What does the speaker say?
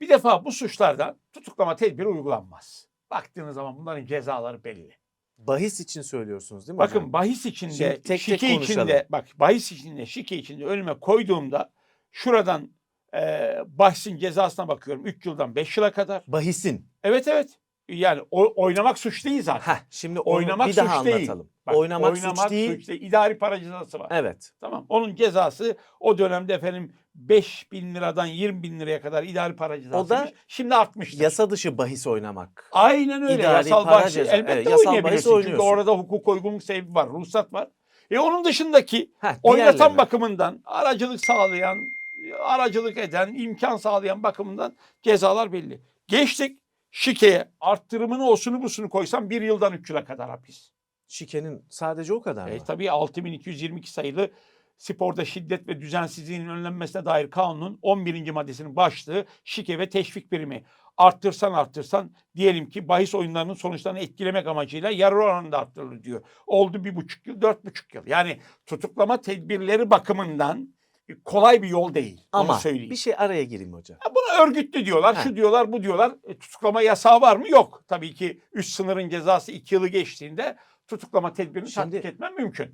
Bir defa bu suçlardan tutuklama tedbiri uygulanmaz. Baktığınız zaman bunların cezaları belli. Bahis için söylüyorsunuz değil mi Bakın hocam? bahis içinde, Şimdi tek tek şike konuşalım. içinde, bak bahis içinde, şike içinde önüme koyduğumda şuradan e, bahisin cezasına bakıyorum. 3 yıldan 5 yıla kadar. Bahisin. Evet evet. Yani o, oynamak suç değil zaten. Heh, şimdi onu oynamak bir daha suç değil. anlatalım. Bak, oynamak, suç değil. suç değil. İdari para cezası var. Evet. Tamam. Onun cezası o dönemde efendim 5 bin liradan 20 bin liraya kadar idari para cezası. da Şimdi artmıştır. Yasa dışı bahis oynamak. Aynen öyle. İdari yasal para bahis ceza- elbette evet, yasal bahis oynayabilirsin. Çünkü oynuyorsun. orada hukuk uygunluk sebebi var, ruhsat var. E onun dışındaki Heh, oynatan bakımından aracılık sağlayan, aracılık eden, imkan sağlayan bakımından cezalar belli. Geçtik şikeye arttırımını osunu busunu koysam bir yıldan üç yıla kadar hapis. Şikenin sadece o kadar mı? E, tabii 6222 sayılı sporda şiddet ve düzensizliğin önlenmesine dair kanunun 11. maddesinin başlığı şike ve teşvik birimi. Arttırsan arttırsan diyelim ki bahis oyunlarının sonuçlarını etkilemek amacıyla yarı oranında arttırılır diyor. Oldu bir buçuk yıl, dört buçuk yıl. Yani tutuklama tedbirleri bakımından kolay bir yol değil. Ama onu söyleyeyim. bir şey araya gireyim hocam. Ha, Buna örgütlü diyorlar, Heh. şu diyorlar, bu diyorlar. E, tutuklama yasağı var mı? Yok. Tabii ki üst sınırın cezası iki yılı geçtiğinde tutuklama tedbirini Şimdi- tatbik etmen mümkün.